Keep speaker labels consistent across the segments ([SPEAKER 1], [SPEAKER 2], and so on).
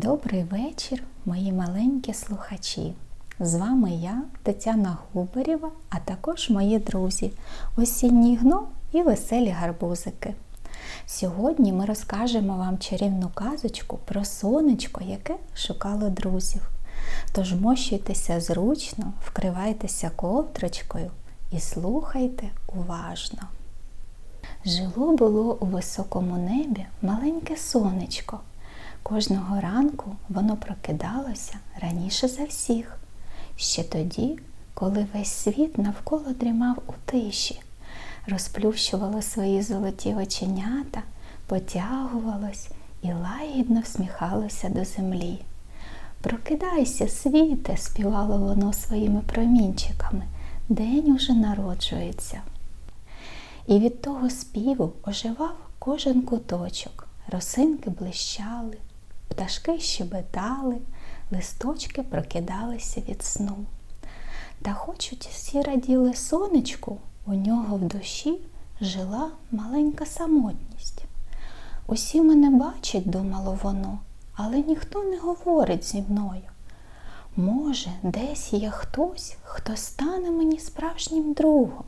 [SPEAKER 1] Добрий вечір, мої маленькі слухачі. З вами я, Тетяна Губарєва, а також мої друзі, осінній гном і веселі гарбузики. Сьогодні ми розкажемо вам чарівну казочку про сонечко, яке шукало друзів. Тож мощуйтеся зручно, вкривайтеся ковдрочкою і слухайте уважно. Жило було у високому небі маленьке сонечко. Кожного ранку воно прокидалося раніше за всіх, ще тоді, коли весь світ навколо дрімав у тиші, розплющувало свої золоті оченята, потягувалось і лагідно всміхалося до землі. Прокидайся, світе, співало воно своїми промінчиками. День уже народжується. І від того співу оживав кожен куточок, росинки блищали, пташки щебетали, листочки прокидалися від сну. Та хоч всі раділи сонечку, у нього в душі жила маленька самотність. Усі мене бачать, думало воно, але ніхто не говорить зі мною. Може, десь є хтось, хто стане мені справжнім другом.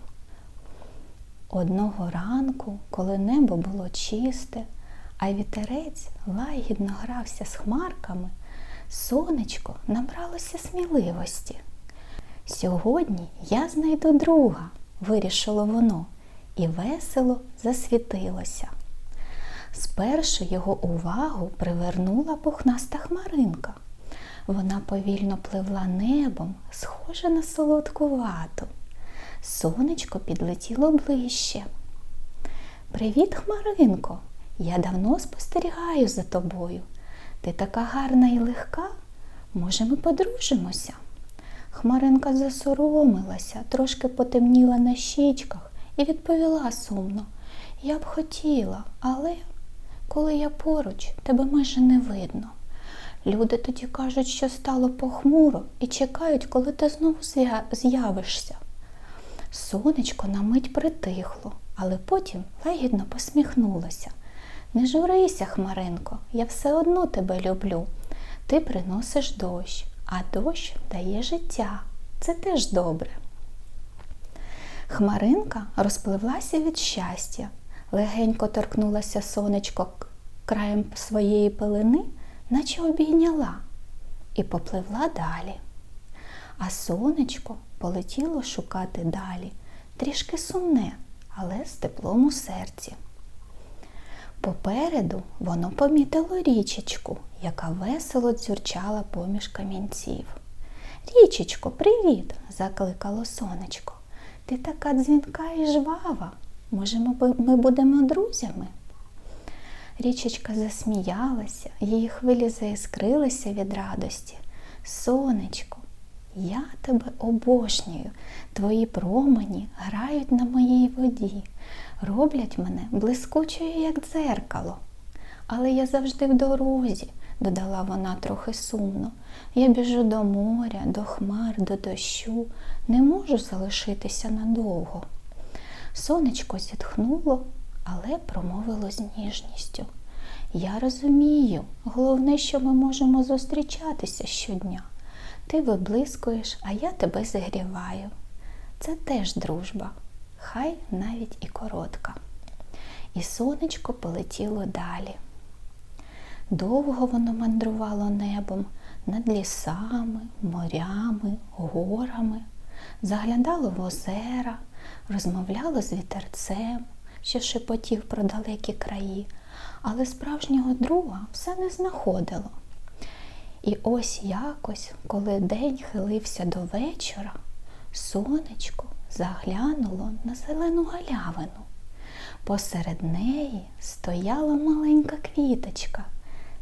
[SPEAKER 1] Одного ранку, коли небо було чисте, а вітерець лагідно грався з хмарками, сонечко набралося сміливості. Сьогодні я знайду друга, вирішило воно, і весело засвітилося. Спершу його увагу привернула пухнаста хмаринка. Вона повільно пливла небом, схожа на солодку вату. Сонечко підлетіло ближче. Привіт, Хмаринко! Я давно спостерігаю за тобою. Ти така гарна і легка. Може, ми подружимося? Хмаринка засоромилася, трошки потемніла на щічках і відповіла сумно. Я б хотіла, але коли я поруч, тебе майже не видно. Люди тоді кажуть, що стало похмуро і чекають, коли ти знову з'явишся. Сонечко на мить притихло, але потім лагідно посміхнулося. Не журися, Хмаринко, я все одно тебе люблю. Ти приносиш дощ, а дощ дає життя. Це теж добре. Хмаринка розпливлася від щастя, легенько торкнулася сонечко краєм своєї пилини, наче обійняла, і попливла далі. А сонечко полетіло шукати далі, трішки сумне, але з теплом у серці. Попереду воно помітило річечку, яка весело дзюрчала поміж камінців. Річечко, привіт! закликало сонечко. Ти така дзвінка і жвава. Може, ми будемо друзями? Річечка засміялася, її хвилі заіскрилися від радості. Сонечко, я тебе обожнюю, твої промені грають на моїй воді, роблять мене блискучою, як дзеркало. Але я завжди в дорозі, додала вона трохи сумно. Я біжу до моря, до хмар, до дощу, не можу залишитися надовго. Сонечко зітхнуло, але промовило з ніжністю. Я розумію, головне, що ми можемо зустрічатися щодня. Ти виблискуєш, а я тебе зігріваю. Це теж дружба, хай навіть і коротка. І сонечко полетіло далі. Довго воно мандрувало небом над лісами, морями, горами, заглядало в озера, розмовляло з вітерцем, що шепотів про далекі краї, але справжнього друга все не знаходило. І ось якось, коли день хилився до вечора, сонечко заглянуло на зелену галявину. Посеред неї стояла маленька квіточка,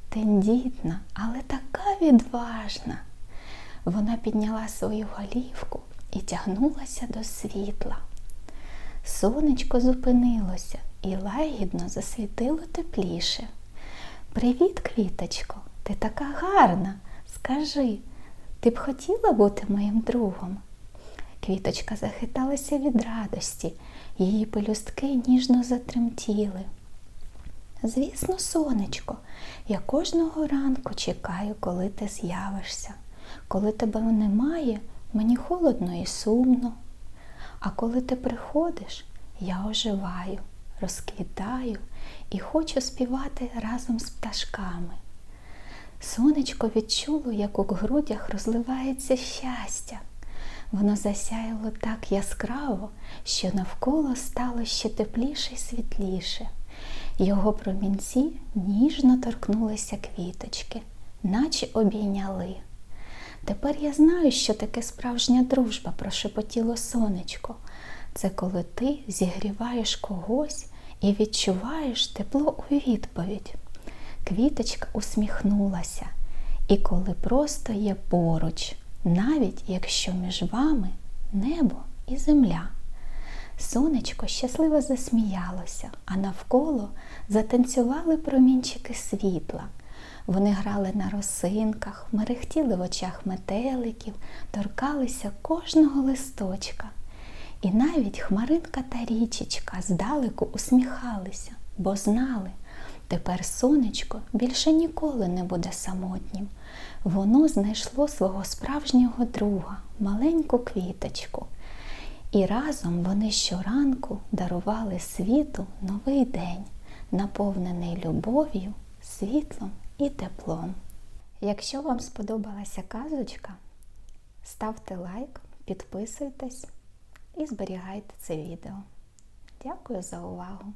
[SPEAKER 1] тендітна, але така відважна. Вона підняла свою голівку і тягнулася до світла. Сонечко зупинилося і лагідно засвітило тепліше. Привіт, квіточко! Ти така гарна. Скажи, ти б хотіла бути моїм другом? Квіточка захиталася від радості, її пелюстки ніжно затремтіли. Звісно, сонечко, я кожного ранку чекаю, коли ти з'явишся. Коли тебе немає, мені холодно і сумно. А коли ти приходиш, я оживаю, розквітаю і хочу співати разом з пташками. Сонечко відчуло, як у грудях розливається щастя. Воно засяяло так яскраво, що навколо стало ще тепліше й світліше. Його промінці ніжно торкнулися квіточки, наче обійняли. Тепер я знаю, що таке справжня дружба, прошепотіло сонечко. Це коли ти зігріваєш когось і відчуваєш тепло у відповідь. Квіточка усміхнулася, і коли просто є поруч, навіть якщо між вами небо і земля. Сонечко щасливо засміялося, а навколо затанцювали промінчики світла. Вони грали на росинках, мерехтіли в очах метеликів, торкалися кожного листочка. І навіть хмаринка та річечка здалеку усміхалися, бо знали, тепер сонечко більше ніколи не буде самотнім. Воно знайшло свого справжнього друга, маленьку квіточку. І разом вони щоранку дарували світу новий день, наповнений любов'ю, світлом і теплом. Якщо вам сподобалася казочка, ставте лайк, підписуйтесь і зберігайте це відео. Дякую за увагу!